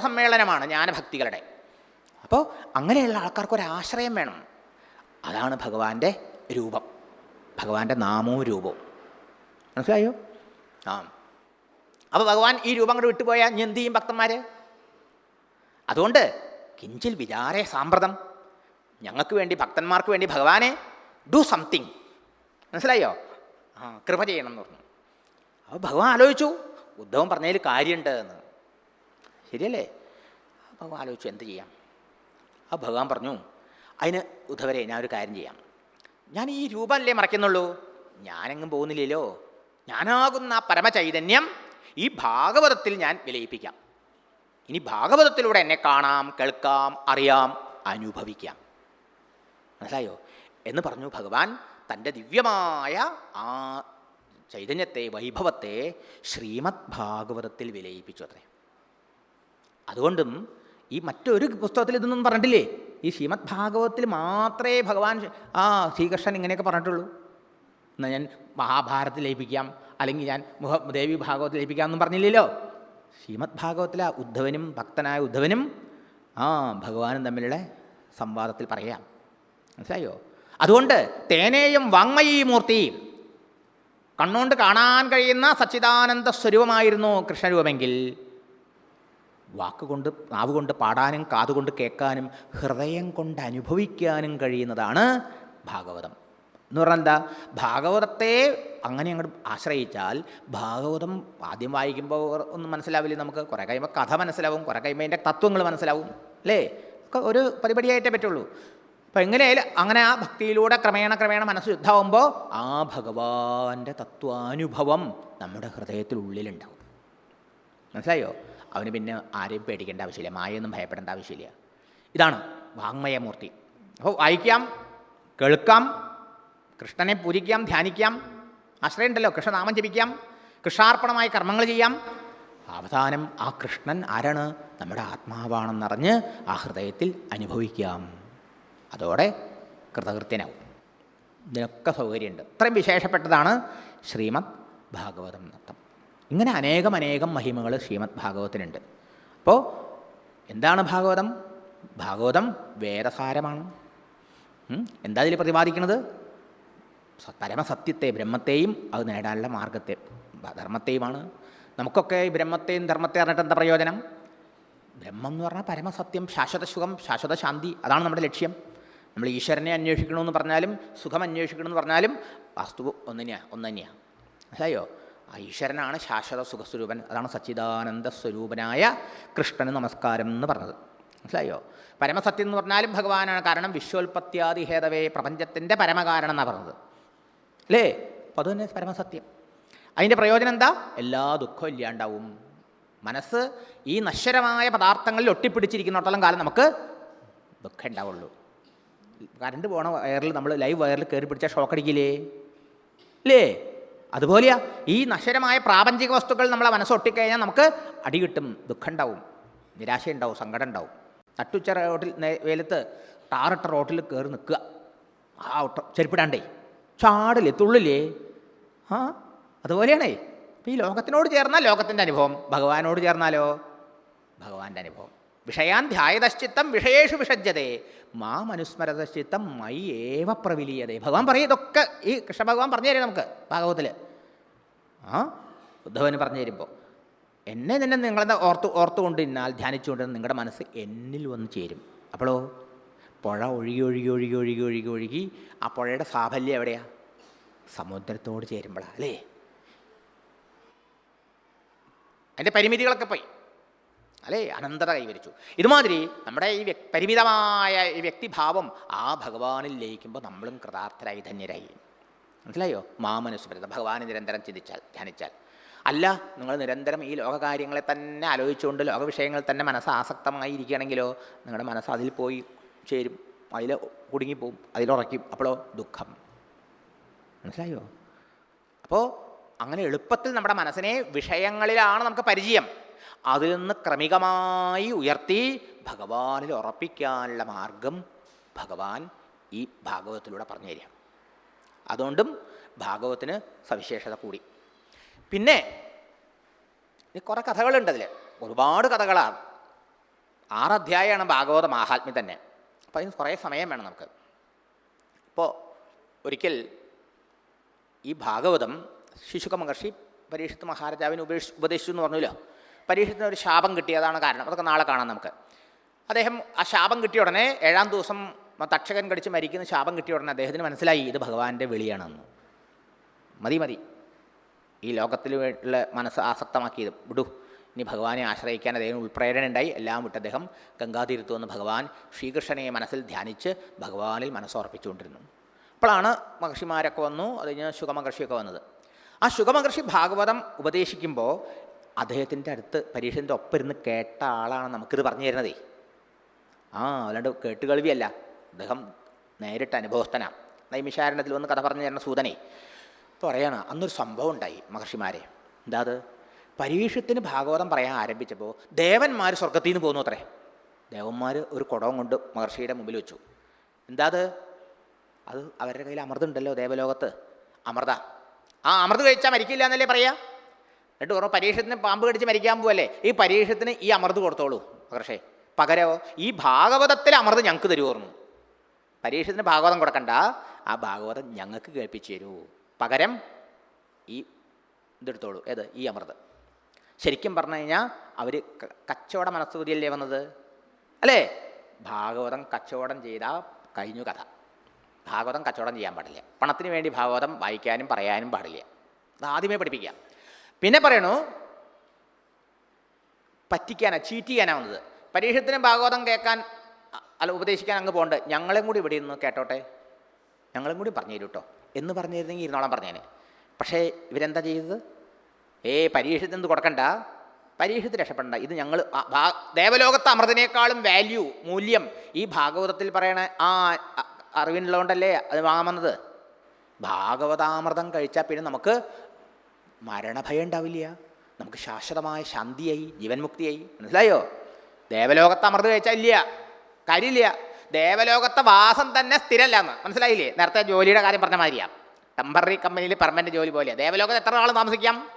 സമ്മേളനമാണ് ജ്ഞാനഭക്തികളുടെ. അപ്പോൾ അങ്ങനെയുള്ള ആൾക്കാർക്ക് ഒരു ആശ്രയം വേണം. അതാണ് ഭഗവാന്റെ രൂപം. ഭഗവാന്റെ നാമവും രൂപവും. മനസ്സിലായോ? ആ. അപ്പോൾ ഭഗവാൻ ഈ രൂപം അങ്ങോട്ട് വിട്ടുപോയാൽ ഇനി എന്ത് ചെയ്യും ഭക്തന്മാർ അതുകൊണ്ട് കിഞ്ചിൽ വിചാരേ സാമ്പ്രതം. ഞങ്ങൾക്ക് വേണ്ടി ഭക്തന്മാർക്ക് വേണ്ടി ഭഗവാനെ ഡു സംതിങ്. മനസ്സിലായോ? ആ കൃപ ചെയ്യണം എന്ന് പറഞ്ഞു. അപ്പോൾ ഭഗവാൻ ആലോചിച്ചു ഉദ്ധവൻ പറഞ്ഞതിൽ കാര്യമുണ്ട് എന്ന്. ശരിയല്ലേ? ഭഗവാൻ ആലോചിച്ചു എന്ത് ചെയ്യാം ആ ഭഗവാൻ പറഞ്ഞു അതിന് ഞാൻ ഒരു കാര്യം ചെയ്യാം. ഞാൻ ഈ രൂപമല്ലേ മറയ്ക്കുന്നുള്ളൂ? ഞാനെങ്ങും പോകുന്നില്ലല്ലോ. ഞാനാകുന്ന ആ പരമചൈതന്യം ഈ ഭാഗവതത്തിൽ ഞാൻ വിലയിപ്പിക്കാം. ഇനി ഭാഗവതത്തിലൂടെ എന്നെ കാണാം കേൾക്കാം അറിയാം അനുഭവിക്കാം. മനസ്സിലായോ? എന്ന് പറഞ്ഞു ഭഗവാൻ തന്റെ ദിവ്യമായ ആ ചൈതന്യത്തെ വൈഭവത്തെ ശ്രീമദ് ഭാഗവതത്തിൽ വിലയിപ്പിച്ചു അത്രേ. അതുകൊണ്ടും ഈ മറ്റൊരു പുസ്തകത്തിൽ ഇതൊന്നും പറഞ്ഞിട്ടില്ലേ? ഈ ശ്രീമദ് ഭാഗവതത്തിൽ മാത്രമേ ഭഗവാൻ ആ ശ്രീകൃഷ്ണൻ ഇങ്ങനെയൊക്കെ പറഞ്ഞിട്ടുള്ളൂ. എന്നാൽ ഞാൻ മഹാഭാരതത്തിൽ ലയിപ്പിക്കാം അല്ലെങ്കിൽ ഞാൻ ദേവി ഭാഗവത്തിൽ ലയിപ്പിക്കാം എന്നും പറഞ്ഞില്ലല്ലോ. ശ്രീമദ് ഭാഗവത്തിലെ ഉദ്ധവനും ഭക്തനായ ഉദ്ധവനും ആ ഭഗവാനും തമ്മിലുള്ള സംവാദത്തിൽ പറയാം. മനസ്സിലായോ? അതുകൊണ്ട് തേനേയും വാങ്മയീ മൂർത്തി കണ്ണുകൊണ്ട് കാണാൻ കഴിയുന്ന സച്ചിദാനന്ദ സ്വരൂപമായിരുന്നു കൃഷ്ണരൂപമെങ്കിൽ വാക്കുകൊണ്ട് നാവ് കൊണ്ട് പാടാനും കാതുകൊണ്ട് കേൾക്കാനും ഹൃദയം കൊണ്ട് അനുഭവിക്കാനും കഴിയുന്നതാണ് ഭാഗവതം. എന്ന് പറഞ്ഞാൽ എന്താ? ഭാഗവതത്തെ അങ്ങനെ അങ്ങോട്ട് ആശ്രയിച്ചാൽ ഭാഗവതം ആദ്യം വായിക്കുമ്പോൾ ഒന്നും മനസ്സിലാവില്ല നമുക്ക്. കുറേ കഴിയുമ്പോൾ കഥ മനസ്സിലാവും കുറേ കഴിയുമ്പോൾ അതിന്റെ തത്വങ്ങൾ മനസ്സിലാവും അല്ലേ? ഒക്കെ ഒരു പരിപാടിയായിട്ടേ പറ്റുള്ളൂ. അപ്പോൾ എങ്ങനെയായാലും അങ്ങനെ ആ ഭക്തിയിലൂടെ ക്രമേണ ക്രമേണ മനസ്സ് ശുദ്ധമാകുമ്പോൾ ആ ഭഗവാന്റെ തത്വാനുഭവം നമ്മുടെ ഹൃദയത്തിൽ ഉള്ളിലുണ്ടാവും മനസ്സിലായോ? അവന് പിന്നെ ആരെയും പേടിക്കേണ്ട ആവശ്യമില്ല. മായൊന്നും ഭയപ്പെടേണ്ട ആവശ്യമില്ല. ഇതാണ് വാങ്മയമൂർത്തി. അപ്പോൾ വായിക്കാം കേൾക്കാം കൃഷ്ണനെ പൂജിക്കാം ധ്യാനിക്കാം ആശ്രയമുണ്ടല്ലോ കൃഷ്ണനാമം ജപിക്കാം കൃഷ്ണാർപ്പണമായ കർമ്മങ്ങൾ ചെയ്യാം. അവസാനം ആ കൃഷ്ണൻ ആരാണ്? നമ്മുടെ ആത്മാവാണെന്നറിഞ്ഞ് ആ ഹൃദയത്തിൽ അനുഭവിക്കാം. അതോടെ കൃതകൃത്യനാവും. ഇതിനൊക്കെ സൗകര്യമുണ്ട്. ഇത്രയും വിശേഷപ്പെട്ടതാണ് ശ്രീമദ് ഭാഗവതം നൃത്തം. ഇങ്ങനെ അനേകം അനേകം മഹിമകൾ ശ്രീമദ് ഭാഗവതത്തിനുണ്ട്. അപ്പോൾ എന്താണ് ഭാഗവതം? ഭാഗവതം വേദസാരമാണ്. എന്താ ഇതിൽ പ്രതിപാദിക്കുന്നത്? പരമസത്യത്തെ ബ്രഹ്മത്തെയും അത് നേടാനുള്ള മാർഗത്തെ ധർമ്മത്തെയുമാണ്. നമുക്കൊക്കെ ഈ ബ്രഹ്മത്തെയും ധർമ്മത്തെ അറിഞ്ഞിട്ട് എന്താ പ്രയോജനം? ബ്രഹ്മം എന്ന് പറഞ്ഞാൽ പരമസത്യം ശാശ്വത സുഖം ശാശ്വത ശാന്തി അതാണ് നമ്മുടെ ലക്ഷ്യം. നമ്മൾ ഈശ്വരനെ അന്വേഷിക്കണമെന്ന് പറഞ്ഞാലും സുഖം അന്വേഷിക്കണമെന്ന് പറഞ്ഞാലും വസ്തു ഒന്നിനെയാണ് ഒന്ന് തന്നെയാണ് മനസ്സിലായോ? ഈശ്വരനാണ് ശാശ്വത സുഖസ്വരൂപൻ. അതാണ് സച്ചിദാനന്ദ സ്വരൂപനായ കൃഷ്ണന് നമസ്കാരം എന്ന് പറഞ്ഞത്. മനസ്സിലായോ? പരമസത്യം എന്ന് പറഞ്ഞാലും ഭഗവാനാണ്. കാരണം വിശ്വോൽപത്യാദി ഹേതവേ പ്രപഞ്ചത്തിന്റെ പരമകാരണം എന്നാണ് പറഞ്ഞത്. അല്ലേ? അപ്പോൾ അത് തന്നെ പരമസത്യം. അതിന്റെ പ്രയോജനം എന്താ? എല്ലാ ദുഃഖവും ഇല്ലാണ്ടാവും. മനസ്സ് ഈ നശ്വരമായ പദാർത്ഥങ്ങളിൽ ഒട്ടിപ്പിടിച്ചിരിക്കുന്നിടത്തോളം കാലം നമുക്ക് ദുഃഖം ഉണ്ടാവുള്ളൂ. കറണ്ട് പോണ വയറിൽ നമ്മൾ ലൈവ് വയറിൽ കയറി പിടിച്ചാൽ ഷോക്കടിക്കില്ലേ അല്ലേ അതുപോലെയാ ഈ നശ്വരമായ പ്രാപഞ്ചിക വസ്തുക്കൾ നമ്മളെ മനസ്സൊട്ടിക്കഴിഞ്ഞാൽ നമുക്ക് അടി കിട്ടും ദുഃഖം ഉണ്ടാവും നിരാശയുണ്ടാവും സങ്കടം ഉണ്ടാവും നട്ടുച്ച റോട്ടിൽ വെയിലത്ത് ടാറിട്ട റോട്ടിൽ കയറി നിൽക്കുക. ആ ചെരുപ്പിടാണ്ടേ. ചാടില്ലേ തുള്ളില്ലേ? ആ അതുപോലെയാണേ. അപ്പോൾ ഈ ലോകത്തിനോട് ചേർന്നാൽ ലോകത്തിന്റെ അനുഭവം. ഭഗവാനോട് ചേർന്നാലോ? ഭഗവാന്റെ അനുഭവം. വിഷയാൻ ധ്യായതശ്ചിത്തം വിഷയേഷു വിഷജ്യതേ. മാം അനുസ്മരതശ്ചിത്തം മൈ ഏവ പ്രവിലീയതേ. ഭഗവാൻ പറയും ഇതൊക്കെ ഈ കൃഷ്ണ ഭഗവാൻ പറഞ്ഞു തരും നമുക്ക് ഭാഗവത്തിൽ ആ? ഉദ്ധവന് പറഞ്ഞു തരുമ്പോൾ എന്നെ തന്നെ നിങ്ങളെന്താ ഓർത്ത് ഓർത്തുകൊണ്ട് ഇന്നാൽ നിങ്ങളുടെ മനസ്സ് എന്നിൽ വന്ന് ചേരും. അപ്പോഴോ പുഴ ഒഴുകി ഒഴുകി ഒഴുകി ഒഴുകി ഒഴുകി ഒഴുകി. ആ പുഴയുടെ സാഫല്യം എവിടെയാ? സമുദ്രത്തോട് ചേരുമ്പോഴാണ് അല്ലേ? അതിന്റെ പരിമിതികളൊക്കെ പോയി. അല്ലേ? അനന്തത കൈവരിച്ചു. ഇതുമാതിരി നമ്മുടെ ഈ പരിമിതമായ ഈ വ്യക്തിഭാവം ആ ഭഗവാനിൽ ലയിക്കുമ്പോൾ നമ്മളും കൃതാർത്ഥരായി ധന്യരായി. മനസ്സിലായോ? മാമനുസ്മൃത ഭഗവാനെ നിരന്തരം ചിന്തിച്ചാൽ ധ്യാനിച്ചാൽ. അല്ല നിങ്ങൾ നിരന്തരം ഈ ലോകകാര്യങ്ങളെ തന്നെ ആലോചിച്ചുകൊണ്ട് ലോകവിഷയങ്ങൾ തന്നെ മനസ്സ് ആസക്തമായി ഇരിക്കുകയാണെങ്കിലോ നിങ്ങളുടെ മനസ്സ് അതിൽ പോയി ചേരും അതിൽ കുടുങ്ങിപ്പോവും അതിലുറയ്ക്കും. അപ്പോഴോ ദുഃഖം. മനസ്സിലായോ? അപ്പോൾ അങ്ങനെ എളുപ്പത്തിൽ നമ്മുടെ മനസ്സിനെ വിഷയങ്ങളിലാണ് നമുക്ക് പരിചയം. അതിൽ നിന്ന് ക്രമികമായി ഉയർത്തി ഭഗവാനിൽ ഉറപ്പിക്കാനുള്ള മാർഗം ഭഗവാൻ ഈ ഭാഗവതത്തിലൂടെ പറഞ്ഞു തരിക. അതുകൊണ്ടും ഭാഗവത്തിന് സവിശേഷത കൂടി. പിന്നെ കുറേ കഥകളുണ്ട് അതിൽ ഒരുപാട് കഥകളാണ്. ആറ് അധ്യായമാണ് ഭാഗവത മാഹാത്മ്യം തന്നെ. അപ്പോൾ അതിന് കുറേ സമയം വേണം നമുക്ക്. ഇപ്പോൾ ഒരിക്കൽ ഈ ഭാഗവതം ശിശുക മഹർഷി പരീക്ഷത്ത് മഹാരാജാവിന് ഉപേക്ഷ ഉപദേശിച്ചു എന്ന് പറഞ്ഞല്ലോ. പരീക്ഷത്തിന് ഒരു ശാപം കിട്ടിയതാണ് കാരണം. അതൊക്കെ നാളെ കാണാം നമുക്ക്. അദ്ദേഹം ആ ശാപം കിട്ടിയ ഉടനെ ഏഴാം ദിവസം തക്ഷകൻ കടിച്ച് മരിക്കുന്ന ശാപം കിട്ടിയ ഉടനെ അദ്ദേഹത്തിന് മനസ്സിലായി ഇത് ഭഗവാന്റെ വിളിയാണെന്ന്. മതി മതി. ഈ ലോകത്തിൽ ഉള്ള മനസ്സ് ആസക്തമാക്കിയത് വിടു. ഇനി ഭഗവാനെ ആശ്രയിക്കാൻ അദ്ദേഹം ഉൾപ്രേരണ ഉണ്ടായി എല്ലാം വിട്ട് അദ്ദേഹം ഗംഗാതീരത്ത് വന്ന് ഭഗവാൻ ശ്രീകൃഷ്ണനെ മനസ്സിൽ ധ്യാനിച്ച് ഭഗവാനിൽ മനസ്സുറപ്പിച്ചുകൊണ്ടിരുന്നു അപ്പോഴാണ് മഹർഷിമാരൊക്കെ വന്നു. അത് കഴിഞ്ഞ് ശുഗമഹർഷിയൊക്കെ വന്നത്. ആ ശുഗമഹർഷി ഭാഗവതം ഉപദേശിക്കുമ്പോൾ അദ്ദേഹത്തിന്റെ അടുത്ത് പരീക്ഷന്റെ ഒപ്പം ഇരുന്ന് കേട്ട ആളാണ് നമുക്കിത് പറഞ്ഞു തരുന്നതേ. ആ അല്ലാണ്ട് കേട്ടുകേൾവിയല്ല. അദ്ദേഹം നേരിട്ട് അനുഭവസ്ഥനാണ് നൈമിഷാരണത്തിൽ വന്ന് കഥ പറഞ്ഞു തരുന്ന സൂതനെ. പറയാണ് അന്നൊരു സംഭവം ഉണ്ടായി മഹർഷിമാരെ. എന്താ അത്? പരീക്ഷത്തിന് ഭാഗവതം പറയാൻ ആരംഭിച്ചപ്പോൾ ദേവന്മാർ സ്വർഗത്തിൽ നിന്ന് പോകുന്നു അത്രേ. ദേവന്മാർ ഒരു കുടവും കൊണ്ട് മഹർഷിയുടെ മുമ്പിൽ വെച്ചു. എന്താ അത്? അത് അവരുടെ കയ്യിൽ അമൃതുണ്ടല്ലോ ദേവലോകത്ത്. അമൃത. ആ അമൃത് കഴിച്ചാൽ മരിക്കില്ല എന്നല്ലേ പറയാ? എന്നിട്ട് പറഞ്ഞു പരീക്ഷത്തിന് പാമ്പ് കടിച്ച് മരിക്കാൻ പോവല്ലേ? ഈ പരീക്ഷത്തിന് ഈ അമൃത് കൊടുത്തോളൂ പക്ഷേ പകരോ ഈ ഭാഗവതത്തിലെ അമൃത് ഞങ്ങൾക്ക് തരുമായിരുന്നു പരീക്ഷത്തിന് ഭാഗവതം കൊടുക്കണ്ട. ആ ഭാഗവതം ഞങ്ങൾക്ക് കേൾപ്പിച്ചു തരൂ. പകരം ഈ ഇതെടുത്തോളൂ. ഏത്? ഈ അമൃത്. ശരിക്കും പറഞ്ഞു കഴിഞ്ഞാൽ അവർ കച്ചവട മനസ്സുതിയല്ലേ വന്നത്? അല്ലേ? ഭാഗവതം കച്ചവടം ചെയ്താൽ കഴിഞ്ഞു കഥ. ഭാഗവതം കച്ചവടം ചെയ്യാൻ പാടില്ല. പണത്തിന് വേണ്ടി ഭാഗവതം വായിക്കാനും പറയാനും പാടില്ല. അത് ആദ്യമേ പഠിപ്പിക്കാം. പിന്നെ പറയണു പറ്റിക്കാനാ ചീറ്റ് ചെയ്യാനാ വന്നത് പരീക്ഷത്തിന് ഭാഗവതം കേൾക്കാൻ അല്ല ഉപദേശിക്കാൻ അങ്ങ് പോകണ്ട. ഞങ്ങളെയും കൂടി ഇവിടെ ഇരുന്ന് കേട്ടോട്ടെ? ഞങ്ങളും കൂടി പറഞ്ഞു തരൂ കേട്ടോ എന്ന് പറഞ്ഞിരുന്നെങ്കിൽ ഇരുന്നോളം പറഞ്ഞേനെ. പക്ഷേ ഇവരെന്താ ചെയ്തത്? ഏ പരീക്ഷത്തിന് എന്ത് കൊടുക്കണ്ട? പരീക്ഷത്തിൽ രക്ഷപ്പെടണ്ട. ഇത് ഞങ്ങൾ ദേവലോകത്തെ അമൃതിനേക്കാളും വാല്യൂ മൂല്യം ഈ ഭാഗവതത്തിൽ പറയണ ആ അറിവിനുള്ളതുകൊണ്ടല്ലേ അത് വാങ്ങാമെന്നത് ഭാഗവതാമൃതം കഴിച്ചാൽ പിന്നെ നമുക്ക് മരണഭയം ഉണ്ടാവില്ല. നമുക്ക് ശാശ്വതമായ ശാന്തിയായി ജീവൻമുക്തിയായി. മനസ്സിലായോ? ദേവലോകത്ത് അമൃത് കഴിച്ചാൽ ഇല്ല. കാര്യമില്ല. ദേവലോകത്തെ വാസം തന്നെ സ്ഥിരമല്ല എന്ന്. മനസ്സിലായില്ലേ? നേരത്തെ ജോലിയുടെ കാര്യം പറഞ്ഞ മാതിരിയാ. ടെമ്പററി കമ്പനിയിൽ പെർമനന്റ് ജോലി പോലെ ദേവലോകത്ത് എത്ര നാൾ താമസിക്കാം?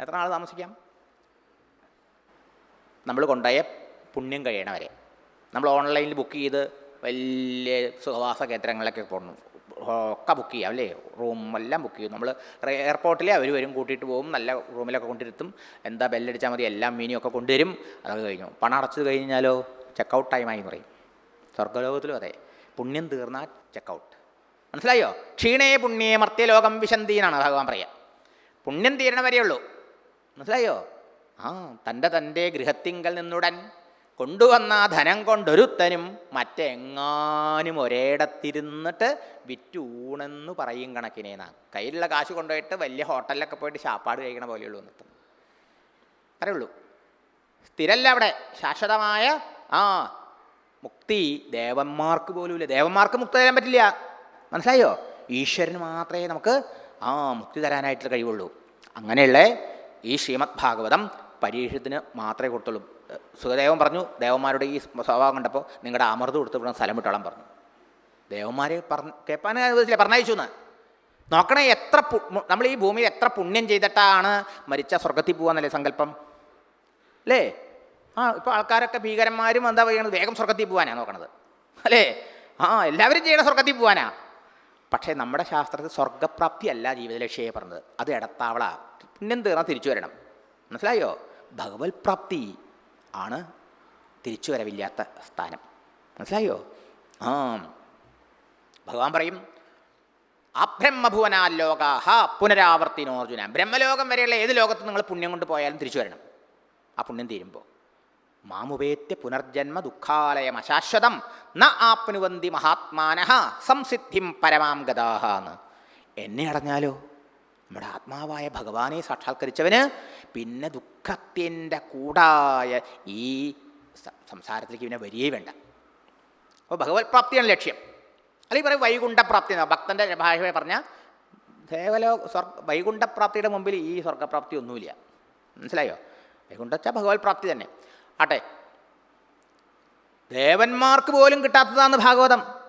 എത്ര നാൾ താമസിക്കാം? നമ്മൾ കൊണ്ടുപോയ പുണ്യം കഴിയണവരെ. നമ്മൾ ഓൺലൈനിൽ ബുക്ക് ചെയ്ത് വലിയ സുഖവാസ കേന്ദ്രങ്ങളിലൊക്കെ പോകണം ഒക്കെ ബുക്ക് ചെയ്യാം അല്ലേ? റൂമെല്ലാം ബുക്ക് ചെയ്യും. നമ്മൾ എയർപോർട്ടിലെ അവർ വരും കൂട്ടിയിട്ട് പോകും. നല്ല റൂമിലൊക്കെ കൊണ്ടിരുത്തും. എന്താ ബെല്ലടിച്ചാൽ മതി എല്ലാം മീനും ഒക്കെ കൊണ്ടുവരും. അതൊക്കെ കഴിഞ്ഞു. പണം അടച്ചു കഴിഞ്ഞാലോ? ചെക്കൗട്ട് ടൈമായി പറയും. സ്വർഗലോകത്തിലും അതെ. പുണ്യം തീർന്നാൽ ചെക്കൗട്ട് മനസ്സിലായോ? ക്ഷീണേ പുണ്യേ മർത്യലോകം വിശന്തീനാണ് ഭഗവാൻ പറയുക പുണ്യം തീരണ വരെയുള്ളൂ മനസ്സിലായോ? ആ തന്റെ തന്റെ ഗൃഹത്തിങ്കൽ നിന്നുടൻ കൊണ്ടുവന്ന ആ ധനം കൊണ്ടൊരുത്തനും മറ്റെങ്ങാനും ഒരേടത്തിരുന്നിട്ട് വിറ്റൂണെന്ന് പറയും കണക്കിനെ നാം കയ്യിലുള്ള കാശ് കൊണ്ടുപോയിട്ട് വലിയ ഹോട്ടലിലൊക്കെ പോയിട്ട് ശാപ്പാട് കഴിക്കണ പോലെയുള്ളൂ എന്നിട്ട്. അത്രേ ഉള്ളൂ. സ്ഥിരല്ല അവിടെ. ശാശ്വതമായ ആ മുക്തി ദേവന്മാർക്ക് പോലുമില്ല. ദേവന്മാർക്ക് മുക്തി തരാൻ പറ്റില്ല. മനസ്സിലായോ? ഈശ്വരന് മാത്രമേ നമുക്ക് ആ മുക്തി തരാനായിട്ട് കഴിവുള്ളൂ. അങ്ങനെയുള്ള ഈ ശ്രീമദ് ഭാഗവതം പരീക്ഷത്തിന് മാത്രമേ കൊടുത്തുള്ളൂ. സുഖദേവൻ പറഞ്ഞു ദേവന്മാരുടെ ഈ സ്വഭാവം കണ്ടപ്പോൾ നിങ്ങളുടെ അമൃത് കൊടുത്ത് ഇവിടെ സ്ഥലം വിട്ടോളാൻ പറഞ്ഞു. ദേവന്മാരെ പറഞ്ഞ് കേൾപ്പാൻ അനുവദിച്ചില്ല പറഞ്ഞയച്ചു എന്ന്. നോക്കണേ എത്ര നമ്മൾ ഈ ഭൂമിയിൽ എത്ര പുണ്യം ചെയ്തിട്ടാണ് മരിച്ച സ്വർഗത്തിൽ പോകാന്നല്ലേ സങ്കല്പം? അല്ലേ? ആ ഇപ്പോൾ ആൾക്കാരൊക്കെ ഭീകരന്മാരും എന്താ പറയുന്നത് വേഗം സ്വർഗത്തിൽ പോകാനാണ് നോക്കണത്. അല്ലേ? ആ എല്ലാവരും ചെയ്യണ സ്വർഗത്തിൽ പോകാനാ പക്ഷേ നമ്മുടെ ശാസ്ത്രത്തിൽ സ്വർഗപ്രാപ്തി അല്ല ജീവിത ലക്ഷ്യയെ പറഞ്ഞത്. അത് ഇടത്താവള പുണ്യം തീർന്നാൽ തിരിച്ചു വരണം. മനസ്സിലായോ? ഭഗവത് പ്രാപ്തി ആണ് തിരിച്ചു വരവില്ലാത്ത സ്ഥാനം. മനസ്സിലായോ? ആ. ഭഗവാൻ പറയും അബ്രഹ്മഭുവനാൽ ലോകാഹ പുനരാവർത്തിനോ അർജുന. ബ്രഹ്മലോകം വരെയുള്ള ഏത് ലോകത്ത് നിങ്ങൾ പുണ്യം കൊണ്ട് പോയാലും തിരിച്ചു വരണം. ആ പുണ്യം തീരുമ്പോൾ മാമുപേത്യ പുനർജന്മ ദുഃഖാലയം അശാശ്വതം. ന ആപ്നുവന്തി മഹാത്മാനഃ സംസിദ്ധിം പരമാം ഗതാഹ എന്നെ അടഞ്ഞാലോ? നമ്മുടെ ആത്മാവായ ഭഗവാനെ സാക്ഷാത്കരിച്ചവന് പിന്നെ ദുഃഖത്തിന്റെ കൂടായ ഈ സംസാരത്തിലേക്ക് പിന്നെ വരികയേ വേണ്ട. അപ്പോൾ ഭഗവത് പ്രാപ്തിയാണ് ലക്ഷ്യം. അല്ലെങ്കിൽ പറയും വൈകുണ്ഠപ്രാപ്തി എന്നാണ് ഭക്തന്റെ ഭാഷയെ പറഞ്ഞാൽ ദേവലോ സ്വർഗ വൈകുണ്ഠപ്രാപ്തിയുടെ മുമ്പിൽ ഈ സ്വർഗപ്രാപ്തി ഒന്നുമില്ല. മനസ്സിലായോ? വൈകുണ്ഠച്ച ഭഗവത് പ്രാപ്തി തന്നെ. ആട്ടെ. ദേവന്മാർക്ക് പോലും കിട്ടാത്തതാണ് ഭാഗവതം.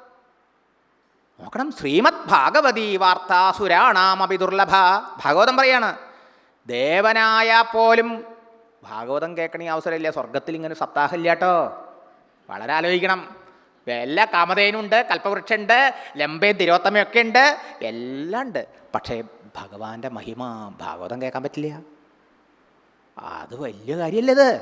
നോക്കണം. ശ്രീമദ് ഭാഗവതി വാർത്താസുരാണാമപി ദുർലഭ. ഭാഗവതം പറയാണ്. ദേവനായ പോലും ഭാഗവതം കേൾക്കണ അവസരമില്ല. സ്വർഗത്തിൽ ഇങ്ങനെ സപ്താഹമില്ല കേട്ടോ വളരെ ആലോചിക്കണം. എല്ലാ കാമതേനുണ്ട് കൽപ്പവൃക്ഷമുണ്ട് ലംബയും തിരോത്തമയൊക്കെ ഉണ്ട്. എല്ലാം ഉണ്ട്. പക്ഷേ ഭഗവാന്റെ മഹിമ ഭാഗവതം കേൾക്കാൻ പറ്റില്ല. അത് വലിയ കാര്യമല്ലേ ഇത്?